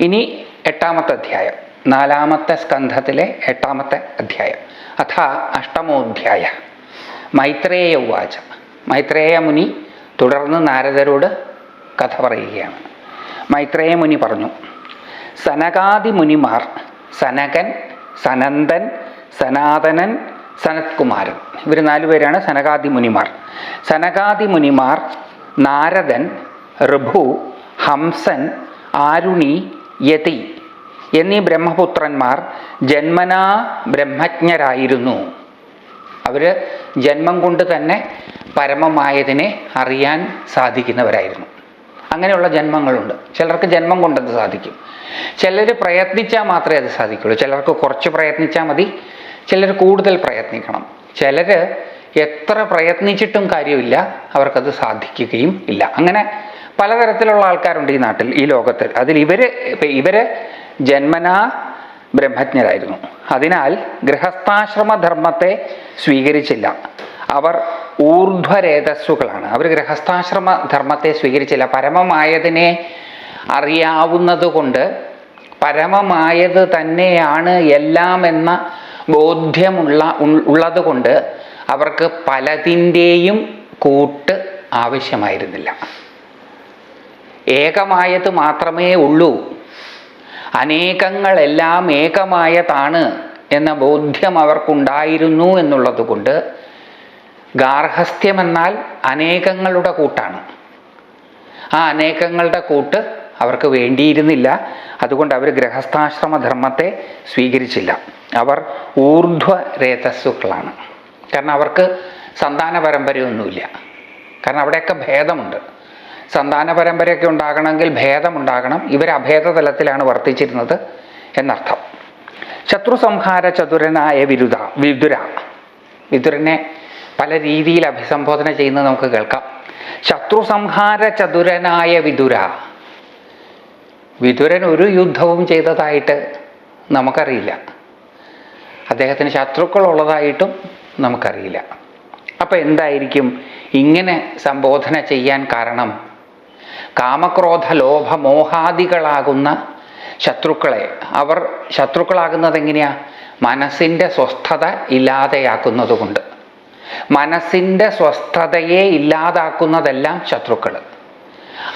ഇനി എട്ടാമത്തെ അധ്യായം. നാലാമത്തെ സ്കന്ധത്തിലെ എട്ടാമത്തെ അധ്യായം. അഥ അഷ്ടമോധ്യായ. മൈത്രേയ ഉവാച. മൈത്രേയ മുനി തുടർന്ന് നാരദരോട് കഥ പറയുകയാണ്. മൈത്രേയ മുനി പറഞ്ഞു സനകാദി മുനിമാർ സനകൻ സനന്ദൻ സനാതനൻ സനത്കുമാരൻ ഇവർ നാലുപേരാണ് സനകാദി മുനിമാർ. സനകാദി മുനിമാർ നാരദൻ ഋഭു ഹംസൻ ആരുണി യതി. എന്നീ ബ്രഹ്മപുത്രന്മാർ ജന്മനാ ബ്രഹ്മജ്ഞരായിരുന്നു. അവർ ജന്മം കൊണ്ട് തന്നെ പരമമായതിനെ അറിയാൻ സാധിക്കുന്നവരായിരുന്നു. അങ്ങനെയുള്ള ജന്മങ്ങളുണ്ട്. ചിലർക്ക് ജന്മം കൊണ്ടത് സാധിക്കും. ചിലർ പ്രയത്നിച്ചാൽ മാത്രമേ അത് സാധിക്കുള്ളൂ. ചിലർക്ക് കുറച്ച് പ്രയത്നിച്ചാൽ മതി. ചിലർ കൂടുതൽ പ്രയത്നിക്കണം. ചിലർ എത്ര പ്രയത്നിച്ചിട്ടും കാര്യമില്ല. അവർക്കത് സാധിക്കുകയും ഇല്ല. അങ്ങനെ പലതരത്തിലുള്ള ആൾക്കാരുണ്ട് ഈ നാട്ടിൽ ഈ ലോകത്തിൽ. അതിൽ ഇവർ ഇവർ ജന്മനാ ബ്രഹ്മജ്ഞരായിരുന്നു. അതിനാൽ ഗൃഹസ്ഥാശ്രമധർമ്മത്തെ സ്വീകരിച്ചില്ല. അവർ ഊർധ്വരേതസ്സുകളാണ്. അവർ ഗൃഹസ്ഥാശ്രമ ധർമ്മത്തെ സ്വീകരിച്ചില്ല. പരമമായതിനെ അറിയാവുന്നത് കൊണ്ട് പരമമായത് തന്നെയാണ് എല്ലാം എന്ന ബോധ്യമുള്ള ഉള്ളത് കൊണ്ട് അവർക്ക് പലതിന്റെയും കൂട്ട് ആവശ്യമായിരുന്നില്ല. ഏകമായത് മാത്രമേ ഉള്ളൂ. അനേകങ്ങളെല്ലാം ഏകമായതാണ് എന്ന ബോധ്യം അവർക്കുണ്ടായിരുന്നു എന്നുള്ളത് കൊണ്ട് ഗാർഹസ്ഥ്യമെന്നാൽ അനേകങ്ങളുടെ കൂട്ടാണ്. ആ അനേകങ്ങളുടെ കൂട്ട് അവർക്ക് വേണ്ടിയിരുന്നില്ല. അതുകൊണ്ട് അവർ ഗൃഹസ്ഥാശ്രമ ധർമ്മത്തെ സ്വീകരിച്ചില്ല. അവർ ഊർധ്വ രേതസ്സുക്കളാണ് കാരണം അവർക്ക് സന്താന പരമ്പരയൊന്നുമില്ല കാരണം അവിടെയൊക്കെ ഭേദമുണ്ട്. സന്താന പരമ്പരയൊക്കെ ഉണ്ടാകണമെങ്കിൽ ഭേദമുണ്ടാകണം. ഇവർ അഭേദ തലത്തിലാണ് വർത്തിച്ചിരുന്നത് എന്നർത്ഥം. ശത്രു സംഹാര ചതുരനായ വിരുദ വിതുര വിതുരനെ പല രീതിയിൽ അഭിസംബോധന ചെയ്യുന്നത് നമുക്ക് കേൾക്കാം. ശത്രു സംഹാര ചതുരനായ വിതുര വിതുരൻ ഒരു യുദ്ധവും ചെയ്തതായിട്ട് നമുക്കറിയില്ല. അദ്ദേഹത്തിന് ശത്രുക്കളുള്ളതായിട്ടും നമുക്കറിയില്ല. അപ്പോൾ എന്തായിരിക്കും ഇങ്ങനെ സംബോധന ചെയ്യാൻ കാരണം? കാമക്രോധ ലോഭ മോഹാദികളാകുന്ന ശത്രുക്കളെ. അവർ ശത്രുക്കളാകുന്നത് എങ്ങനെയാ മനസ്സിന്റെ സ്വസ്ഥത ഇല്ലാതെയാക്കുന്നത് കൊണ്ട് മനസ്സിന്റെ സ്വസ്ഥതയെ ഇല്ലാതാക്കുന്നതെല്ലാം ശത്രുക്കൾ.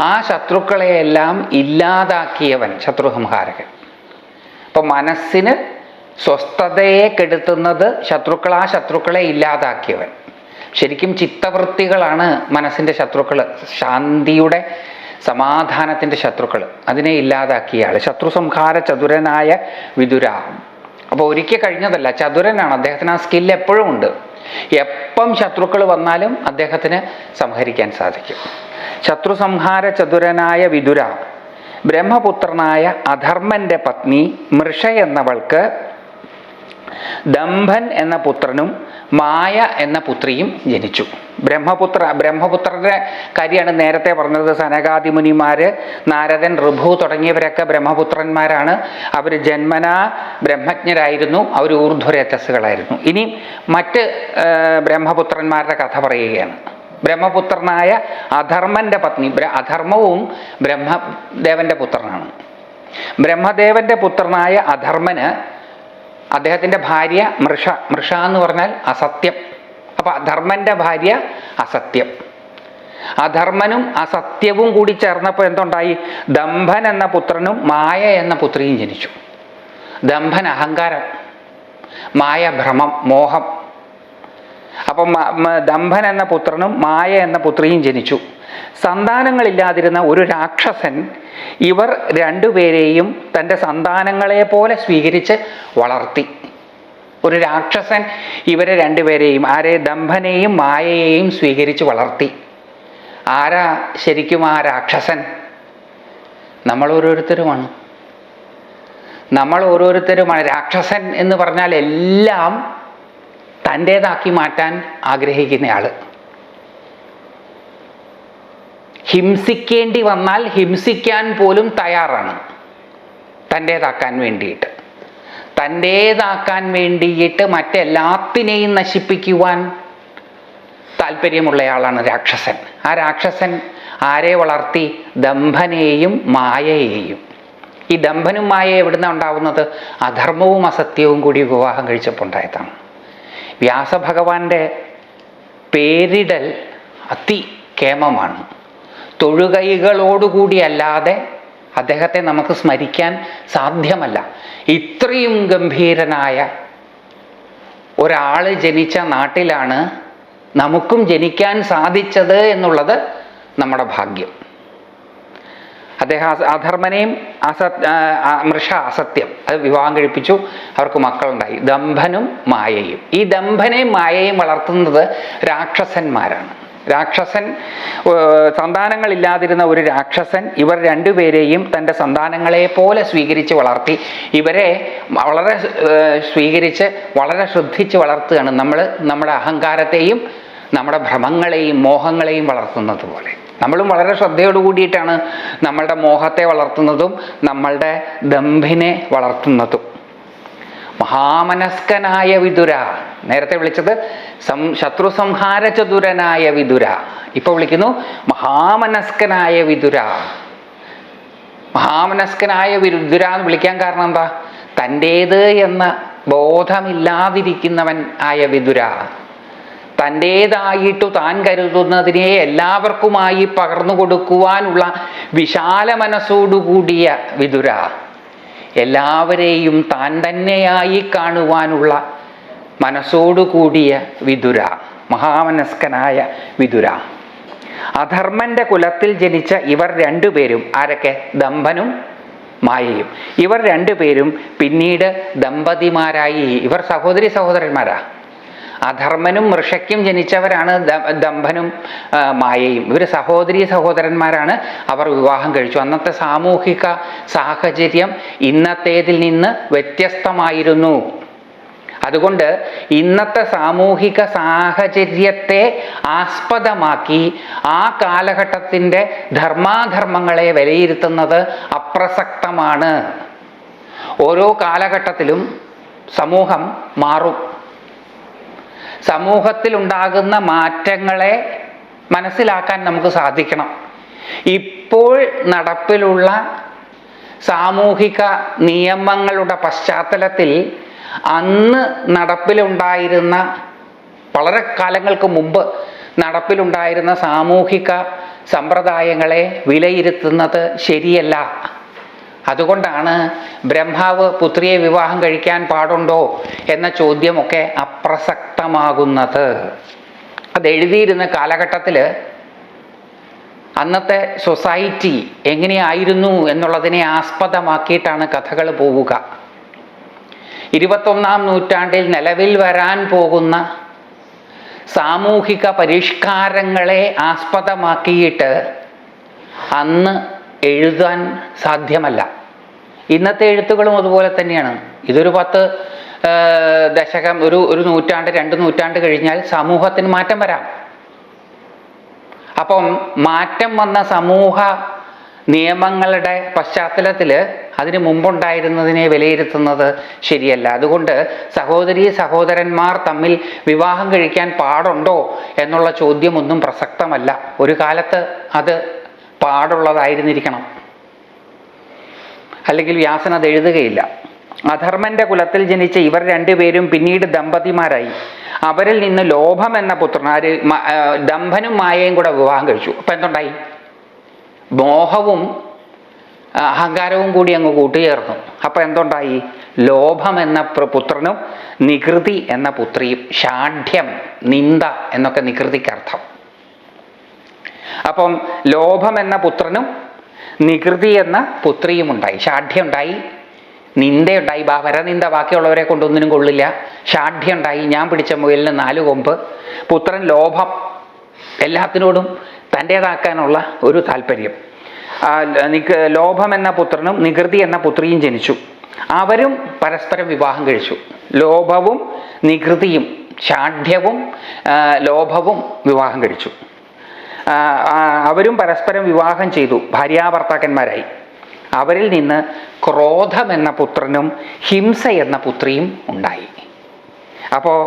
ആ ശത്രുക്കളെയെല്ലാം ഇല്ലാതാക്കിയവൻ ശത്രുസംഹാരകൻ. അപ്പം മനസ്സിന് സ്വസ്ഥതയെ കെടുത്തുന്നത് ശത്രുക്കൾ ആ ശത്രുക്കളെ ഇല്ലാതാക്കിയവൻ. ശരിക്കും ചിത്തവൃത്തികളാണ് മനസ്സിന്റെ ശത്രുക്കൾ. ശാന്തിയുടെ സമാധാനത്തിന്റെ ശത്രുക്കൾ അതിനെ ഇല്ലാതാക്കിയ ശത്രു സംഹാര ചതുരനായ വിതുര അപ്പോൾ ഒരിക്കൽ കഴിഞ്ഞതല്ല ചതുരനാണ്. അദ്ദേഹത്തിന് ആ സ്കില്ല് എപ്പോഴും ഉണ്ട്. എപ്പം ശത്രുക്കൾ വന്നാലും അദ്ദേഹത്തിന് സംഹരിക്കാൻ സാധിക്കും. ശത്രു സംഹാര ചതുരനായ വിതുര ബ്രഹ്മപുത്രനായ അധർമ്മന്റെ പത്നി മൃഷ എന്നവൾക്ക് ദംഭൻ എന്ന പുത്രനും മായ എന്ന പുത്രിയും ജനിച്ചു. ബ്രഹ്മപുത്ര ബ്രഹ്മപുത്രന്റെ കാര്യമാണ് നേരത്തെ പറഞ്ഞത്. സനകാദിമുനിമാർ നാരദൻ ഋഭു തുടങ്ങിയവരൊക്കെ ബ്രഹ്മപുത്രന്മാരാണ്. അവർ ജന്മനാ ബ്രഹ്മജ്ഞരായിരുന്നു. അവർ ഊർധ്വരേതസ്സുകളായിരുന്നു. ഇനി മറ്റ് ബ്രഹ്മപുത്രന്മാരുടെ കഥ പറയുകയാണ്. ബ്രഹ്മപുത്രനായ അധർമ്മന്റെ പത്നി അധർമ്മവും ബ്രഹ്മദേവന്റെ പുത്രനാണ്. ബ്രഹ്മദേവന്റെ പുത്രനായ അധർമ്മന് അദ്ദേഹത്തിന്റെ ഭാര്യ മൃഷ മൃഷ എന്ന് പറഞ്ഞാൽ അസത്യം. അപ്പം അധർമ്മന്റെ ഭാര്യ അസത്യം. അധർമ്മനും അസത്യവും കൂടി ചേർന്നപ്പോൾ എന്തുണ്ടായി? ദംഭൻ എന്ന പുത്രനും മായ എന്ന പുത്രിയും ജനിച്ചു. ദംഭൻ അഹങ്കാരം മായ ഭ്രമം മോഹം. അപ്പം ദംഭൻ എന്ന പുത്രനും മായ എന്ന പുത്രിയും ജനിച്ചു. സന്താനങ്ങളില്ലാതിരുന്ന ഒരു രാക്ഷസൻ ഇവർ രണ്ടുപേരെയും തന്റെ സന്താനങ്ങളെ പോലെ സ്വീകരിച്ച് വളർത്തി. ഒരു രാക്ഷസൻ ഇവരെ രണ്ടുപേരെയും ആരെ? ദംഭനെയും മായയെയും സ്വീകരിച്ച് വളർത്തി. ആരാ ശരിക്കും ആ രാക്ഷസൻ? നമ്മൾ ഓരോരുത്തരുമാണ്. നമ്മൾ ഓരോരുത്തരുമാണ്. രാക്ഷസൻ എന്ന് പറഞ്ഞാൽ എല്ലാം തന്റേതാക്കി മാറ്റാൻ ആഗ്രഹിക്കുന്നയാൾ ഹിംസിക്കേണ്ടി വന്നാൽ ഹിംസിക്കാൻ പോലും തയ്യാറാണ് തന്റേതാക്കാൻ വേണ്ടിയിട്ട്. തന്റേതാക്കാൻ വേണ്ടിയിട്ട് മറ്റെല്ലാത്തിനെയും നശിപ്പിക്കുവാൻ താല്പര്യമുള്ളയാളാണ് രാക്ഷസൻ. ആ രാക്ഷസൻ ആരെ വളർത്തി? ദംഭനെയും മായയെയും. ഈ ദമ്പനും മായ എവിടുന്ന ഉണ്ടാവുന്നത്? അധർമ്മവും അസത്യവും കൂടി വിവാഹം കഴിച്ചപ്പോൾ ഉണ്ടായതാണ് വ്യാസഭഗവാന്റെ പേരിടൽ അതി കേമമാണ്. തൊഴുകൈകളോടുകൂടി അല്ലാതെ അദ്ദേഹത്തെ നമുക്ക് സ്മരിക്കാൻ സാധ്യമല്ല. ഇത്രയും ഗംഭീരനായ ഒരാൾ ജനിച്ച നാട്ടിലാണ് നമുക്കും ജനിക്കാൻ സാധിച്ചത് എന്നുള്ളത് നമ്മുടെ ഭാഗ്യം. അദ്ദേഹം അധർമ്മനെയും അസത് മൃഷ അസത്യം അത് വിവാഹം കഴിപ്പിച്ചു. അവർക്ക് മക്കളുണ്ടായി. ദമ്പനും മായയും. ഈ ദമ്പനെയും മായയും വളർത്തുന്നത് രാക്ഷസന്മാരാണ്. രാക്ഷസൻ സന്താനങ്ങളില്ലാതിരുന്ന ഒരു രാക്ഷസൻ ഇവർ രണ്ടുപേരെയും തന്റെ സന്താനങ്ങളെ പോലെ സ്വീകരിച്ച് വളർത്തി. ഇവരെ വളരെ സ്വീകരിച്ച് വളരെ ശ്രദ്ധിച്ച് വളർത്തുകയാണ് നമ്മൾ നമ്മുടെ അഹങ്കാരത്തെയും നമ്മുടെ ഭ്രമങ്ങളെയും മോഹങ്ങളെയും വളർത്തുന്നത് പോലെ. നമ്മളും വളരെ ശ്രദ്ധയോട് കൂടിയിട്ടാണ് നമ്മളുടെ മോഹത്തെ വളർത്തുന്നതും നമ്മളുടെ ദമ്പിനെ വളർത്തുന്നതും. മഹാമനസ്കനായ വിതുര നേരത്തെ വിളിച്ചത് സം ശത്രു സംഹാര ചതുരനായ വിതുര ഇപ്പൊ വിളിക്കുന്നു മഹാമനസ്കനായ വിതുര മഹാമനസ്കനായ വിരുദ്ധുര എന്ന് വിളിക്കാൻ കാരണം എന്താ? തന്റേത് എന്ന ബോധമില്ലാതിരിക്കുന്നവൻ ആയ വിതുര തന്റേതായിട്ടു താൻ കരുതുന്നതിനെ എല്ലാവർക്കുമായി പകർന്നു കൊടുക്കുവാനുള്ള വിശാല മനസ്സോടുകൂടിയ വിതുര എല്ലാവരെയും താൻ തന്നെയായി കാണുവാനുള്ള മനസ്സോടുകൂടിയ വിതുര മഹാമനസ്കനായ വിതുര. അധർമ്മന്റെ കുലത്തിൽ ജനിച്ച ഇവർ രണ്ടുപേരും ആരൊക്കെ? ദമ്പനും മായയും. ഇവർ രണ്ടുപേരും പിന്നീട് ദമ്പതിമാരായി. ഇവർ സഹോദരി സഹോദരന്മാരാ? അധർമ്മനും മൃഷയ്ക്കും ജനിച്ചവരാണ് ദംഭനും മായയും. ഇവർ സഹോദരി സഹോദരന്മാരാണ്. അവർ വിവാഹം കഴിച്ചു. അന്നത്തെ സാമൂഹിക സാഹചര്യം ഇന്നത്തേതിൽ നിന്ന് വ്യത്യസ്തമായിരുന്നു. അതുകൊണ്ട് ഇന്നത്തെ സാമൂഹിക സാഹചര്യത്തെ ആസ്പദമാക്കി ആ കാലഘട്ടത്തിന്റെ ധർമാധർമ്മങ്ങളെ വിലയിരുത്തുന്നത് അപ്രസക്തമാണ്. ഓരോ കാലഘട്ടത്തിലും സമൂഹം മാറും. സമൂഹത്തിലുണ്ടാകുന്ന മാറ്റങ്ങളെ മനസ്സിലാക്കാൻ നമുക്ക് സാധിക്കണം. ഇപ്പോൾ നടപ്പിലുള്ള സാമൂഹിക നിയമങ്ങളുടെ പശ്ചാത്തലത്തിൽ അന്ന് നടപ്പിലുണ്ടായിരുന്ന വളരെ കാലങ്ങൾക്ക് മുമ്പ് നടപ്പിലുണ്ടായിരുന്ന സാമൂഹിക സമ്പ്രദായങ്ങളെ വിലയിരുത്തുന്നത് ശരിയല്ല. അതുകൊണ്ടാണ് ബ്രഹ്മാവ് പുത്രിയെ വിവാഹം കഴിക്കാൻ പാടുണ്ടോ എന്ന ചോദ്യമൊക്കെ അപ്രസക്തമാകുന്നത്. അത് എഴുതിയിരുന്ന കാലഘട്ടത്തിൽ അന്നത്തെ സൊസൈറ്റി എങ്ങനെയായിരുന്നു എന്നുള്ളതിനെ ആസ്പദമാക്കിയിട്ടാണ് കഥകൾ പോവുക. ഇരുപത്തൊന്നാം നൂറ്റാണ്ടിൽ നിലവിൽ വരാൻ പോകുന്ന സാമൂഹിക പരിഷ്കാരങ്ങളെ ആസ്പദമാക്കിയിട്ട് അന്ന് എഴുതാൻ സാധ്യമല്ല. ഇന്നത്തെ എഴുത്തുകളും അതുപോലെ തന്നെയാണ്. ഇതൊരു പത്ത് ദശകം ഒരു ഒരു നൂറ്റാണ്ട് രണ്ട് നൂറ്റാണ്ട് കഴിഞ്ഞാൽ സമൂഹത്തിന് മാറ്റം വരാം. അപ്പം മാറ്റം വന്ന സമൂഹ നിയമങ്ങളുടെ പശ്ചാത്തലത്തിൽ അതിന് മുമ്പുണ്ടായിരുന്നതിനെ വിലയിരുത്തുന്നത് ശരിയല്ല. അതുകൊണ്ട് സഹോദരി സഹോദരന്മാർ തമ്മിൽ വിവാഹം കഴിക്കാൻ പാടുണ്ടോ എന്നുള്ള ചോദ്യമൊന്നും പ്രസക്തമല്ല. ഒരു കാലത്ത് അത് പാടുള്ളതായിരുന്നിരിക്കണം. അല്ലെങ്കിൽ വ്യാസൻ അത് എഴുതുകയില്ല. അധർമ്മന്റെ കുലത്തിൽ ജനിച്ച ഇവർ രണ്ടുപേരും പിന്നീട് ദമ്പതിമാരായി. അവരിൽ നിന്ന് ലോഭം എന്ന പുത്രൻ ആര്? ദമ്പനും മായയും കൂടെ വിവാഹം കഴിച്ചു. അപ്പൊ എന്തുണ്ടായി? മോഹവും അഹങ്കാരവും കൂടി അങ്ങ് കൂട്ടുചേർന്നു. അപ്പൊ എന്തുണ്ടായി? ലോഭം എന്ന പുത്രനും നികൃതി എന്ന പുത്രിയും ഷാഠ്യം നിന്ദ എന്നൊക്കെ നികൃതിക്ക് അർത്ഥം. അപ്പം ലോഭം എന്ന പുത്രനും നികൃതി എന്ന പുത്രിയും ഉണ്ടായി. ഷാഠ്യുണ്ടായി നിന്ദയുണ്ടായി. പരനിന്ദ ബാക്കിയുള്ളവരെ കൊണ്ടൊന്നിനും കൊള്ളില്ല. ഷാഠ്യുണ്ടായി ഞാൻ പിടിച്ച മുയലിന് നാല് കൊമ്പ്. പുത്രൻ ലോഭം. എല്ലാത്തിനോടും തന്റേതാക്കാനുള്ള ഒരു താല്പര്യം. ലോഭം എന്ന പുത്രനും നികൃതി എന്ന പുത്രിയും ജനിച്ചു. അവരും പരസ്പരം വിവാഹം കഴിച്ചു. ലോഭവും നികൃതിയും ഷാഠ്യവും ലോഭവും വിവാഹം കഴിച്ചു. അവരും പരസ്പരം വിവാഹം ചെയ്തു ഭാര്യാഭർത്താക്കന്മാരായി. അവരിൽ നിന്ന് ക്രോധം എന്ന പുത്രനും ഹിംസ എന്ന പുത്രിയും ഉണ്ടായി. അപ്പോൾ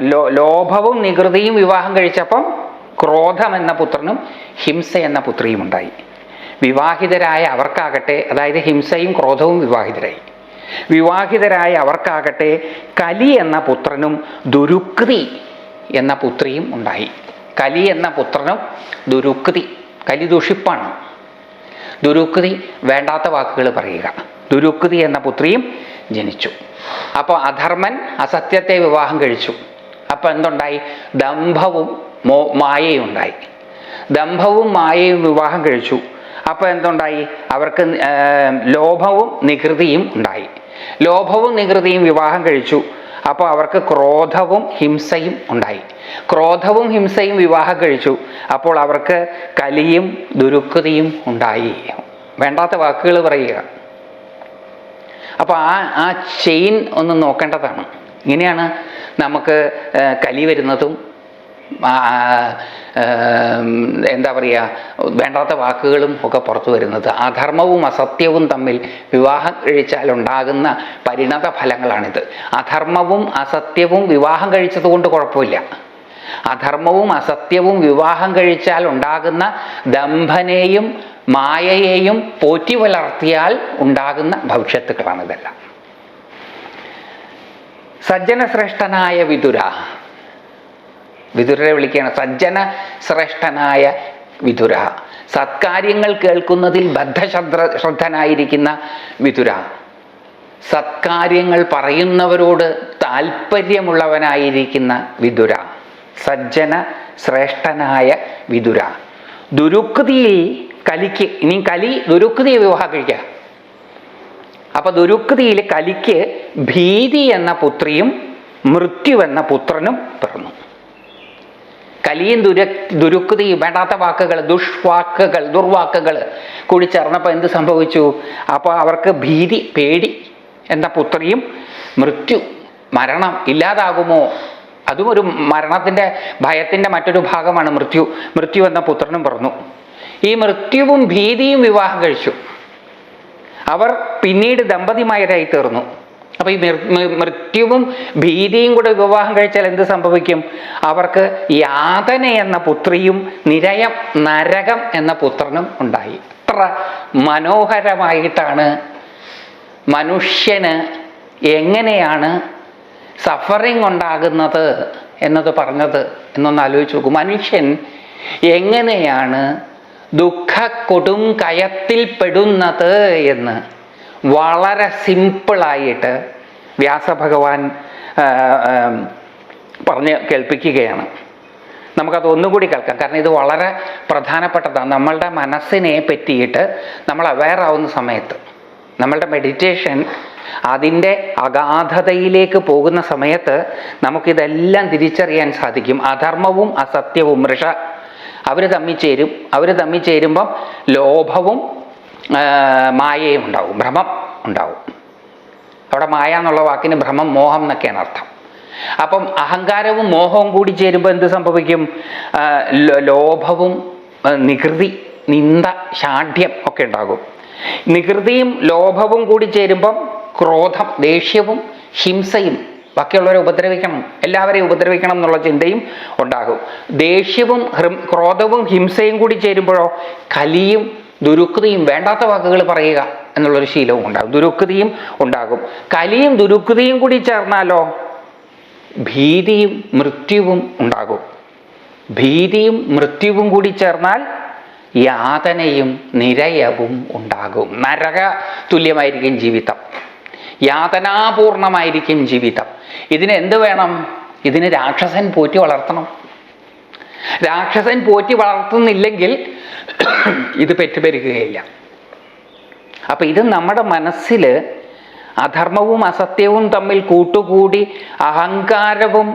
ലോ ലോഭവും നികൃതിയും വിവാഹം കഴിച്ചപ്പം ക്രോധം എന്ന പുത്രനും ഹിംസ എന്ന പുത്രിയും ഉണ്ടായി. വിവാഹിതരായ അവർക്കാകട്ടെ അതായത് ഹിംസയും ക്രോധവും വിവാഹിതരായി. വിവാഹിതരായ അവർക്കാകട്ടെ കലി എന്ന പുത്രനും ദുരുക്തി എന്ന പുത്രിയും ഉണ്ടായി. കലി എന്ന പുത്രനും ദുരുക്തി കലി ദുഷിപ്പാണ്. ദുരുക്തി വേണ്ടാത്ത വാക്കുകൾ പറയുക. ദുരുക്തി എന്ന പുത്രിയും ജനിച്ചു. അപ്പോൾ അധർമ്മൻ അസത്യത്തെ വിവാഹം കഴിച്ചു. അപ്പോൾ എന്തുണ്ടായി? ദംഭവും മോ മായയും ഉണ്ടായി. ദംഭവും മായയും വിവാഹം കഴിച്ചു. അപ്പോൾ എന്തുണ്ടായി? അവർക്ക് ലോഭവും നികൃതിയും ഉണ്ടായി. ലോഭവും നികൃതിയും വിവാഹം കഴിച്ചു. അപ്പോൾ അവർക്ക് ക്രോധവും ഹിംസയും ഉണ്ടായി. ക്രോധവും ഹിംസയും വിവാഹം കഴിച്ചു. അപ്പോൾ അവർക്ക് കലിയും ദുരുക്കതിയും ഉണ്ടായി. വേണ്ടാത്ത വാക്കുകൾ പറയുക. അപ്പോൾ ആ ആ ചെയിൻ ഒന്ന് നോക്കേണ്ടതാണ്. ഇങ്ങനെയാണ് നമുക്ക് കലി വരുന്നതും എന്താ പറയുക വേണ്ടാത്ത വാക്കുകളും ഒക്കെ പുറത്തു വരുന്നത്. അധർമ്മവും അസത്യവും തമ്മിൽ വിവാഹം കഴിച്ചാൽ ഉണ്ടാകുന്ന പരിണത ഫലങ്ങളാണിത്. അധർമ്മവും അസത്യവും വിവാഹം കഴിച്ചതുകൊണ്ട് കുഴപ്പമില്ല. അധർമ്മവും അസത്യവും വിവാഹം കഴിച്ചാൽ ഉണ്ടാകുന്ന ദമ്പനെയും മായയെയും പോറ്റി വളർത്തിയാൽ ഉണ്ടാകുന്ന ഭവിഷ്യത്തുക്കളാണിതെല്ലാം സജ്ജന സജ്ജനശ്രേഷ്ഠനായ വിതുര വിതുരരെ വിളിക്കുകയാണ്. സജ്ജന ശ്രേഷ്ഠനായ വിതുര. സത്കാര്യങ്ങൾ കേൾക്കുന്നതിൽ ബദ്ധശ്രദ്ധ ശ്രദ്ധനായിരിക്കുന്ന വിതുര. സത്കാര്യങ്ങൾ പറയുന്നവരോട് താല്പര്യമുള്ളവനായിരിക്കുന്ന വിതുര. സജ്ജന ശ്രേഷ്ഠനായ വിതുര. ദുരുക്തിയിൽ കലിക്ക് ഇനി കലി ദുരുക്തിയെ വിവാഹം കഴിക്കുക. അപ്പൊ ദുരുക്തിയിൽ കലിക്ക് ഭീതി എന്ന പുത്രിയും മൃത്യു എന്ന പുത്രനും പിറന്നു. കലിയും ദുര ദുരുക്തിയും വേണ്ടാത്ത വാക്കുകൾ ദുഷ്വാക്കുകൾ ദുർവാക്കുകൾ കൂടി ചേർന്നപ്പോൾ എന്ത് സംഭവിച്ചു? അപ്പോൾ അവർക്ക് ഭീതി പേടി എന്ന പുത്രിയും മൃത്യു മരണം ഇല്ലാതാകുമോ? അതും ഒരു മരണത്തിന്റെ ഭയത്തിന്റെ മറ്റൊരു ഭാഗമാണ് മൃത്യു. മൃത്യു എന്ന പുത്രനും പറഞ്ഞു ഈ മൃത്യുവും ഭീതിയും വിവാഹം കഴിച്ചു. അവർ പിന്നീട് ദമ്പതിമാരായി തീർന്നു. അപ്പൊ ഈ മൃത്യുവും ഭീതിയും കൂടെ വിവാഹം കഴിച്ചാൽ എന്ത് സംഭവിക്കും? അവർക്ക് യാതന എന്ന പുത്രിയും നിരയം നരകം എന്ന പുത്രനും ഉണ്ടായി. എത്ര മനോഹരമായിട്ടാണ് മനുഷ്യന് എങ്ങനെയാണ് സഫറിങ് ഉണ്ടാകുന്നത് എന്നത് പറഞ്ഞത് എന്നൊന്ന് ആലോചിച്ച് നോക്കും. മനുഷ്യൻ എങ്ങനെയാണ് ദുഃഖ കൊടും കയത്തിൽ പെടുന്നത് എന്ന് വളരെ സിമ്പിളായിട്ട് വ്യാസഭഗവാൻ പറഞ്ഞ് കേൾപ്പിക്കുകയാണ്. നമുക്കത് ഒന്നുകൂടി കേൾക്കാം. കാരണം ഇത് വളരെ പ്രധാനപ്പെട്ടതാണ്. നമ്മളുടെ മനസ്സിനെ പറ്റിയിട്ട് നമ്മൾ അവെയർ ആവുന്ന സമയത്ത് നമ്മളുടെ മെഡിറ്റേഷൻ അതിന്റെ അഗാധതയിലേക്ക് പോകുന്ന സമയത്ത് നമുക്കിതെല്ലാം തിരിച്ചറിയാൻ സാധിക്കും. അധർമ്മവും അസത്യവും മൃഷ അവർ തമ്മിൽ ചേരും. അവർ തമ്മിൽ ചേരുമ്പം ലോഭവും മായയും ഉണ്ടാവും ഭ്രമം ഉണ്ടാവും. അവിടെ മായ എന്നുള്ള വാക്കിന് ഭ്രമം മോഹം എന്നൊക്കെയാണ് അർത്ഥം. അപ്പം അഹങ്കാരവും മോഹവും കൂടി ചേരുമ്പോൾ എന്ത് സംഭവിക്കും? ലോഭവും നികൃതി നിന്ദ ശാഠ്യം ഒക്കെ ഉണ്ടാകും. നികൃതിയും ലോഭവും കൂടി ചേരുമ്പം ക്രോധം ദേഷ്യവും ഹിംസയും ബാക്കിയുള്ളവരെ ഉപദ്രവിക്കണം എല്ലാവരെയും ഉപദ്രവിക്കണം എന്നുള്ള ചിന്തയും ഉണ്ടാകും. ദേഷ്യവും ക്രോധവും ഹിംസയും കൂടി ചേരുമ്പോഴോ കലിയും ദുരുക്തിയും വേണ്ടാത്ത വാക്കുകൾ പറയുക എന്നുള്ളൊരു ശീലവും ഉണ്ടാകും. ദുരുക്തിയും ഉണ്ടാകും. കലിയും ദുരുക്തിയും കൂടി ചേർന്നാലോ? ഭീതിയും മൃത്യുവും ഉണ്ടാകും. ഭീതിയും മൃത്യുവും കൂടി ചേർന്നാൽ യാതനയും നിരയവും ഉണ്ടാകും. നരക തുല്യമായിരിക്കും ജീവിതം. യാതനാപൂർണമായിരിക്കും ജീവിതം. ഇതിന് എന്ത് വേണം? ഇതിന് രാക്ഷസൻ പോറ്റി വളർത്തണം. രാക്ഷസൻ പോറ്റി വളർത്തുന്നില്ലെങ്കിൽ ഇത് പെറ്റുപെരുകയില്ല അപ്പൊ ഇത് നമ്മുടെ മനസ്സിൽ അധർമ്മവും അസത്യവും തമ്മിൽ കൂട്ടുകൂടി അഹങ്കാരവും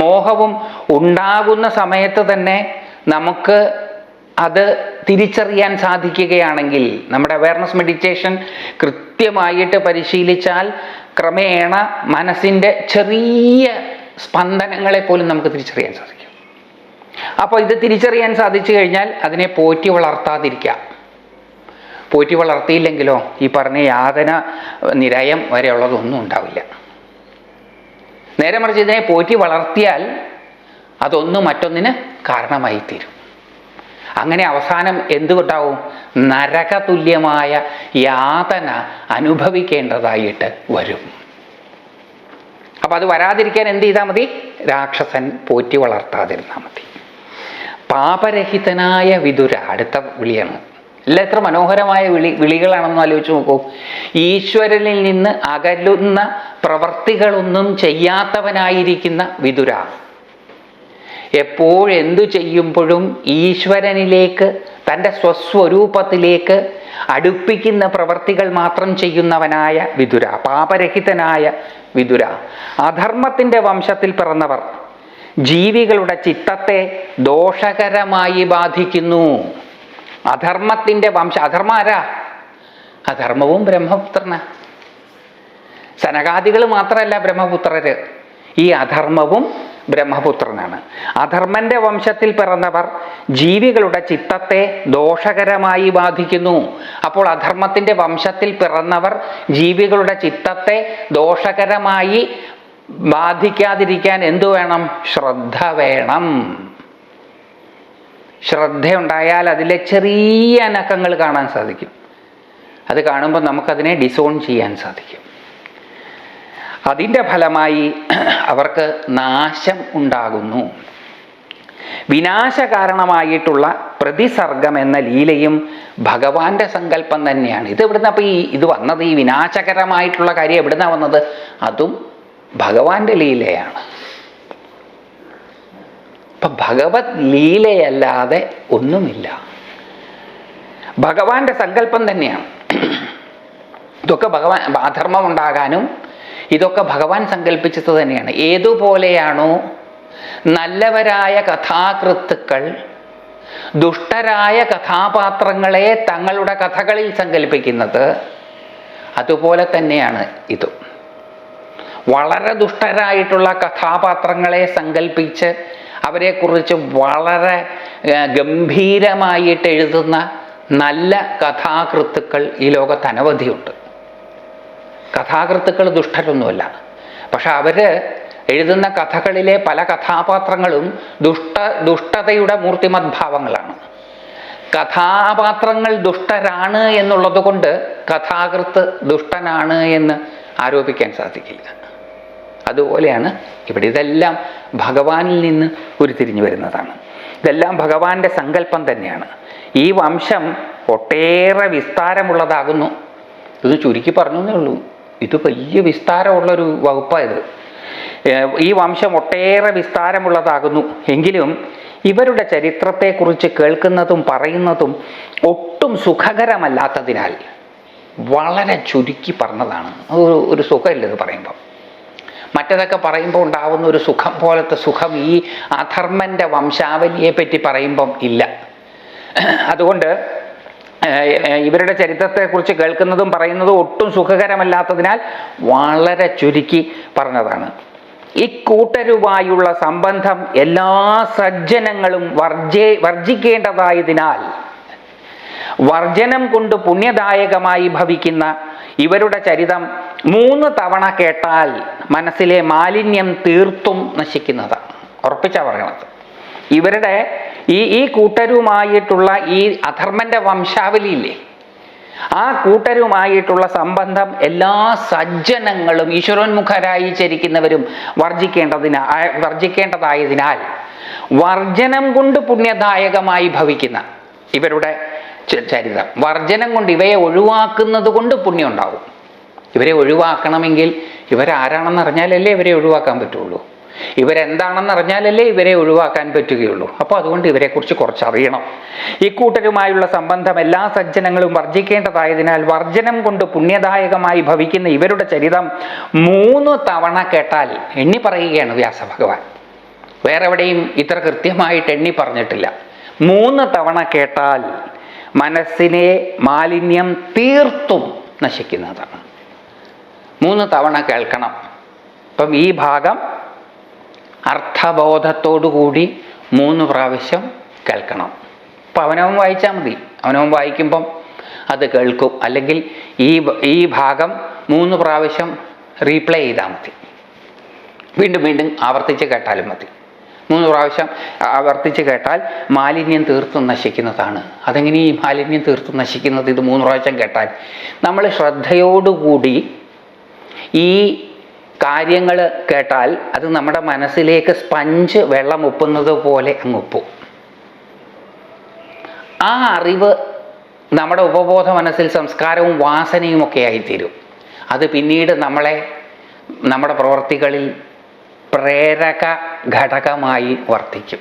മോഹവും ഉണ്ടാകുന്ന സമയത്ത് തന്നെ നമുക്ക് അത് തിരിച്ചറിയാൻ സാധിക്കുകയാണെങ്കിൽ നമ്മുടെ അവയർനെസ് മെഡിറ്റേഷൻ കൃത്യമായിട്ട് പരിശീലിച്ചാൽ ക്രമേണ മനസ്സിന്റെ ചെറിയ സ്പന്ദനങ്ങളെ പോലും നമുക്ക് തിരിച്ചറിയാൻ സാധിക്കും. അപ്പോൾ ഇത് തിരിച്ചറിയാൻ സാധിച്ചു കഴിഞ്ഞാൽ അതിനെ പോറ്റി വളർത്താതിരിക്കാം പോറ്റി വളർത്തിയില്ലെങ്കിലോ ഈ പറഞ്ഞ യാതന നിരയം വരെയുള്ളതൊന്നും ഉണ്ടാവില്ല. നേരെ മറിച്ച് ഇതിനെ പോറ്റി വളർത്തിയാൽ അതൊന്ന് മറ്റൊന്നിന് കാരണമായി തീരും അങ്ങനെ അവസാനം എന്തുകൊണ്ടാവും നരകതുല്യമായ യാതന അനുഭവിക്കേണ്ടതായിട്ട് വരും. അപ്പം അത് വരാതിരിക്കാൻ എന്ത് ചെയ്താൽ മതി? രാക്ഷസൻ പോറ്റി വളർത്താതിരുന്നാൽ മതി. പാപരഹിതനായ വിതുര അടുത്ത വിളിയാണ്. എല്ലാം എത്ര മനോഹരമായ വിളി വിളികളാണെന്ന് ആലോചിച്ച് നോക്കൂ. ഈശ്വരനിൽ നിന്ന് അകലുന്ന പ്രവർത്തികളൊന്നും ചെയ്യാത്തവനായിരിക്കുന്ന വിതുര എപ്പോഴെന്തു ചെയ്യുമ്പോഴും ഈശ്വരനിലേക്ക് തന്റെ സ്വസ്വരൂപത്തിലേക്ക് അടുപ്പിക്കുന്ന പ്രവർത്തികൾ മാത്രം ചെയ്യുന്നവനായ വിതുര പാപരഹിതനായ വിതുര അധർമ്മത്തിന്റെ വംശത്തിൽ പിറന്നവർ ജീവികളുടെ ചിത്തത്തെ ദോഷകരമായി ബാധിക്കുന്നു. അധർമ്മത്തിന്റെ വംശ അധർമ്മ ആരാ? അധർമ്മവും ബ്രഹ്മപുത്രന. സനകാദികൾ മാത്രമല്ല ബ്രഹ്മപുത്രര്. ഈ അധർമ്മവും ബ്രഹ്മപുത്രനാണ്. അധർമ്മന്റെ വംശത്തിൽ പിറന്നവർ ജീവികളുടെ ചിത്തത്തെ ദോഷകരമായി ബാധിക്കുന്നു. അപ്പോൾ അധർമ്മത്തിന്റെ വംശത്തിൽ പിറന്നവർ ജീവികളുടെ ചിത്തത്തെ ദോഷകരമായി ബാധിക്കാതിരിക്കാൻ എന്തു വേണം? ശ്രദ്ധ വേണം. ശ്രദ്ധയുണ്ടായാൽ അതിലെ ചെറിയ അനക്കങ്ങൾ കാണാൻ സാധിക്കും. അത് കാണുമ്പോൾ നമുക്കതിനെ ഡിസോൺ ചെയ്യാൻ സാധിക്കും. അതിന്റെ ഫലമായി അവർക്ക് നാശം ഉണ്ടാകുന്നു. വിനാശകാരണമായിട്ടുള്ള പ്രതിസർഗം എന്ന ലീലയും ഭഗവാന്റെ സങ്കല്പം തന്നെയാണ്. ഇത് ഇവിടുന്ന് അപ്പോൾ ഈ ഇത് വന്നത്? ഈ വിനാശകരമായിട്ടുള്ള കാര്യം എവിടുന്നാണ് വന്നത്? അതും ഭഗവാന്റെ ലീലയാണ്. ഇപ്പൊ ഭഗവത് ലീലയല്ലാതെ ഒന്നുമില്ല. ഭഗവാന്റെ സങ്കല്പം തന്നെയാണ്. ഇതൊക്കെ ഭഗവാൻ അധർമ്മം ഉണ്ടാകാനും ഇതൊക്കെ ഭഗവാൻ സങ്കല്പിച്ചത് തന്നെയാണ്. ഏതുപോലെയാണോ നല്ലവരായ കഥാകൃത്തുക്കൾ ദുഷ്ടരായ കഥാപാത്രങ്ങളെ തങ്ങളുടെ കഥകളിൽ സങ്കല്പിക്കുന്നത് അതുപോലെ തന്നെയാണ് ഇതും. വളരെ ദുഷ്ടരായിട്ടുള്ള കഥാപാത്രങ്ങളെ സങ്കല്പിച്ച് അവരെക്കുറിച്ച് വളരെ ഗംഭീരമായിട്ട് എഴുതുന്ന നല്ല കഥാകൃത്തുക്കൾ ഈ ലോകത്ത് അനവധിയുണ്ട്. കഥാകൃത്തുക്കൾ ദുഷ്ടരൊന്നുമല്ല. പക്ഷെ അവർ എഴുതുന്ന കഥകളിലെ പല കഥാപാത്രങ്ങളും ദുഷ്ട ദുഷ്ടതയുടെ മൂർത്തിമദ്ഭാവങ്ങളാണ്. കഥാപാത്രങ്ങൾ ദുഷ്ടരാണ് എന്നുള്ളത് കൊണ്ട് കഥാകൃത്ത് ദുഷ്ടനാണ് എന്ന് ആരോപിക്കാൻ സാധിക്കില്ല. അതുപോലെയാണ് ഇവിടെ ഇതെല്ലാം ഭഗവാനിൽ നിന്ന് ഉരുത്തിരിഞ്ഞു വരുന്നതാണ്. ഇതെല്ലാം ഭഗവാന്റെ സങ്കല്പം തന്നെയാണ്. ഈ വംശം ഒട്ടേറെ വിസ്താരമുള്ളതാകുന്നു. ഇത് ചുരുക്കി പറഞ്ഞു എന്നേ ഉള്ളൂ. ഇത് വലിയ വിസ്താരമുള്ളൊരു വകുപ്പായത് ഈ വംശം ഒട്ടേറെ വിസ്താരമുള്ളതാകുന്നു. എങ്കിലും ഇവരുടെ ചരിത്രത്തെക്കുറിച്ച് കേൾക്കുന്നതും പറയുന്നതും ഒട്ടും സുഖകരമല്ലാത്തതിനാൽ വളരെ ചുരുക്കി പറഞ്ഞതാണ്. ഒരു ഒരു സുഖമില്ല ഇത് പറയുമ്പം. മറ്റതൊക്കെ പറയുമ്പോൾ ഉണ്ടാവുന്ന ഒരു സുഖം പോലത്തെ സുഖം ഈ അധർമ്മന്റെ വംശാവലിയെ പറ്റി പറയുമ്പം ഇല്ല. അതുകൊണ്ട് ഇവരുടെ ചരിത്രത്തെക്കുറിച്ച് കേൾക്കുന്നതും പറയുന്നതും ഒട്ടും സുഖകരമല്ലാത്തതിനാൽ വളരെ ചുരുക്കി പറഞ്ഞതാണ്. ഇക്കൂട്ടരുമായുള്ള സംബന്ധം എല്ലാ സജ്ജനങ്ങളും വർജേ വർജിക്കേണ്ടതായതിനാൽ വർജനം കൊണ്ട് പുണ്യദായകമായി ഭവിക്കുന്ന ഇവരുടെ ചരിതം മൂന്ന് തവണ കേട്ടാൽ മനസ്സിലെ മാലിന്യം തീർത്തും നശിക്കുന്നതാണ്. ഉറപ്പിച്ചാ പറയണത്. ഇവരുടെ ഈ ഈ കൂട്ടരുമായിട്ടുള്ള ഈ അധർമ്മന്റെ വംശാവലിയില്ലേ ആ കൂട്ടരുമായിട്ടുള്ള സംബന്ധം എല്ലാ സജ്ജനങ്ങളും ഈശ്വരോന്മുഖരായി ചരിക്കുന്നവരും വർജിക്കേണ്ടതിനാ വർജിക്കേണ്ടതായതിനാൽ വർജനം കൊണ്ട് പുണ്യദായകമായി ഭവിക്കുന്ന ഇവരുടെ ചരിതം വർജനം കൊണ്ട് ഇവയെ ഒഴിവാക്കുന്നത് കൊണ്ട് പുണ്യം ഉണ്ടാവും. ഇവരെ ഒഴിവാക്കണമെങ്കിൽ ഇവരാരാണെന്ന് അറിഞ്ഞാലല്ലേ ഇവരെ ഒഴിവാക്കാൻ പറ്റുള്ളൂ. ഇവരെന്താണെന്ന് അറിഞ്ഞാലല്ലേ ഇവരെ ഒഴിവാക്കാൻ പറ്റുകയുള്ളൂ. അപ്പോൾ അതുകൊണ്ട് ഇവരെക്കുറിച്ച് കുറച്ചറിയണം. ഇക്കൂട്ടരുമായുള്ള സംബന്ധം എല്ലാ സജ്ജനങ്ങളും വർജിക്കേണ്ടതായതിനാൽ വർജനം കൊണ്ട് പുണ്യദായകമായി ഭവിക്കുന്ന ഇവരുടെ ചരിതം മൂന്ന് തവണ കേട്ടാൽ എണ്ണി പറയുകയാണ് വ്യാസഭഗവാൻ. വേറെ എവിടെയും ഇത്ര കൃത്യമായിട്ട് എണ്ണി പറഞ്ഞിട്ടില്ല. മൂന്ന് തവണ കേട്ടാൽ മനസ്സിനെ മാലിന്യം തീർത്തും നശിക്കുന്നതാണ്. മൂന്ന് തവണ കേൾക്കണം. അപ്പം ഈ ഭാഗം അർത്ഥബോധത്തോടുകൂടി മൂന്ന് പ്രാവശ്യം കേൾക്കണം. അപ്പം അവനവൻ വായിച്ചാൽ മതി. അവനവൻ വായിക്കുമ്പം അത് കേൾക്കും. അല്ലെങ്കിൽ ഈ ഈ ഭാഗം മൂന്ന് പ്രാവശ്യം റീപ്ലേ ചെയ്താൽ മതി. വീണ്ടും വീണ്ടും ആവർത്തിച്ച് കേട്ടാലും മതി. മൂന്ന് പ്രാവശ്യം ആവർത്തിച്ച് കേട്ടാൽ മാലിന്യം തീർത്തും നശിക്കുന്നതാണ്. അതെങ്ങനെ ഈ മാലിന്യം തീർത്തും നശിക്കുന്നത്? ഇത് മൂന്ന് പ്രാവശ്യം കേട്ടാൽ. നമ്മൾ ശ്രദ്ധയോടുകൂടി ഈ കാര്യങ്ങൾ കേട്ടാൽ അത് നമ്മുടെ മനസ്സിലേക്ക് സ്പഞ്ച് വെള്ളം ഒപ്പുന്നത് പോലെ അങ്ങ് ഒപ്പും ആ അറിവ് നമ്മുടെ ഉപബോധ മനസ്സിൽ സംസ്കാരവും വാസനയും ഒക്കെ ആയിത്തീരും. അത് പിന്നീട് നമ്മളെ നമ്മുടെ പ്രവർത്തികളിൽ പ്രേരക ഘടകമായി വർത്തിക്കും.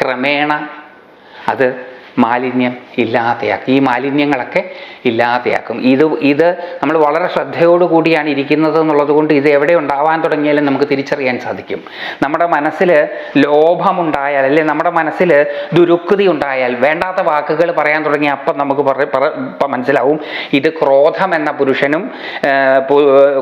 ക്രമേണ അത് മാലിന്യം ഇല്ലാതെയാക്കും. ഈ മാലിന്യങ്ങളൊക്കെ ഇല്ലാതെയാക്കും. ഇത് ഇത് നമ്മൾ വളരെ ശ്രദ്ധയോടുകൂടിയാണ് ഇരിക്കുന്നത് എന്നുള്ളത് കൊണ്ട് ഇത് എവിടെ ഉണ്ടാവാൻ തുടങ്ങിയാലും നമുക്ക് തിരിച്ചറിയാൻ സാധിക്കും. നമ്മുടെ മനസ്സിൽ ലോഭമുണ്ടായാൽ അല്ലെങ്കിൽ നമ്മുടെ മനസ്സിൽ ദുരുക്തി ഉണ്ടായാൽ വേണ്ടാത്ത വാക്കുകൾ പറയാൻ തുടങ്ങി അപ്പം നമുക്ക് മനസ്സിലാവും. ഇത് ക്രോധം എന്ന പുരുഷനും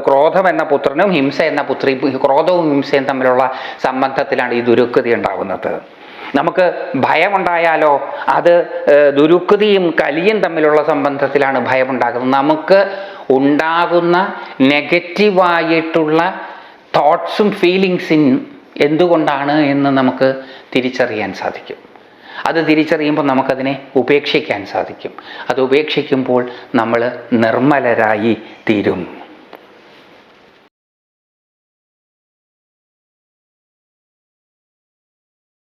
ക്രോധം എന്ന പുത്രനും ഹിംസ എന്ന പുത്രി ക്രോധവും ഹിംസയും തമ്മിലുള്ള സംബന്ധത്തിലാണ് ഈ ദുരുക്തി ഉണ്ടാകുന്നത് നമുക്ക് ഭയമുണ്ടായാലോ അത് ഏഹ്, ദുരുക്തിയും കലിയും തമ്മിലുള്ള സംബന്ധത്തിലാണ് ഭയമുണ്ടാകുന്നത്. നമുക്ക് ഉണ്ടാകുന്ന നെഗറ്റീവായിട്ടുള്ള തോട്ട്സും ഫീലിങ്സും എന്തുകൊണ്ടാണ് എന്ന് നമുക്ക് തിരിച്ചറിയാൻ സാധിക്കും. അത് തിരിച്ചറിയുമ്പോൾ നമുക്കതിനെ ഉപേക്ഷിക്കാൻ സാധിക്കും. അത് ഉപേക്ഷിക്കുമ്പോൾ നമ്മൾ നിർമ്മലരായി തീരും.